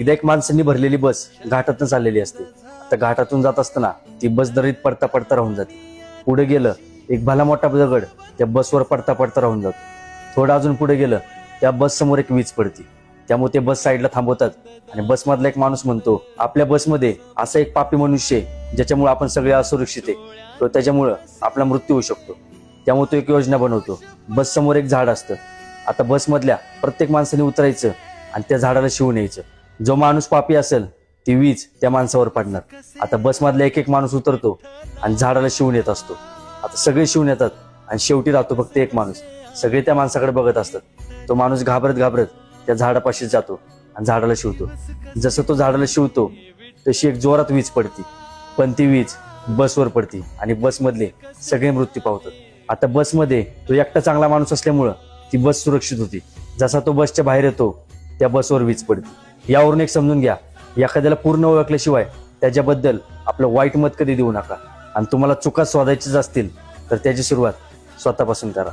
एकदा एक माणसांनी भरलेली बस घाटातून चाललेली असते. आता घाटातून जात असताना ती बस दरीत पडता पडता राहून जाते. पुढे गेलं एक भला मोठा दगड त्या बसवर पडता पडता राहून जातो. थोडं अजून पुढे गेलं त्या बस समोर एक वीज पडते. त्यामुळे ते बस साईडला थांबवतात. आणि बसमधला एक माणूस म्हणतो आपल्या बसमध्ये असा एक पापी मनुष्य आहे ज्याच्यामुळे आपण सगळे असुरक्षित आहे. तो त्याच्यामुळं आपला मृत्यू होऊ शकतो. त्यामुळे तो एक योजना बनवतो. बस समोर एक झाड असतं. आता बसमधल्या प्रत्येक माणसाने उतरायचं आणि त्या झाडाला शिवून यायचं. जो माणूस पापी असेल ती वीज त्या माणसावर पडणार. आता बसमधला एक एक माणूस उतरतो आणि झाडाला शिवून येत असतो. आता सगळे शिवून येतात आणि शेवटी राहतो फक्त एक माणूस. सगळे त्या माणसाकडे बघत असतात. तो माणूस घाबरत घाबरत त्या झाडापाशी जातो आणि झाडाला शिवतो. जसं तो झाडाला शिवतो तशी एक जोरात वीज पडती. पण ती वीज बसवर पडती आणि बसमधले सगळे मृत्यू पावतात. आता बसमध्ये तो एकटा चांगला माणूस असल्यामुळं ती बस सुरक्षित होती. जसा तो बसच्या बाहेर येतो त्या बसवर वीज पडते. यावरून एक समजून घ्या. एखाद्याला पूर्ण ओळखल्याशिवाय त्याच्याबद्दल आपलं वाईट मत कधी देऊ नका. आणि तुम्हाला चुका शोधायचीच असतील तर त्याची सुरुवात स्वतःपासून करा.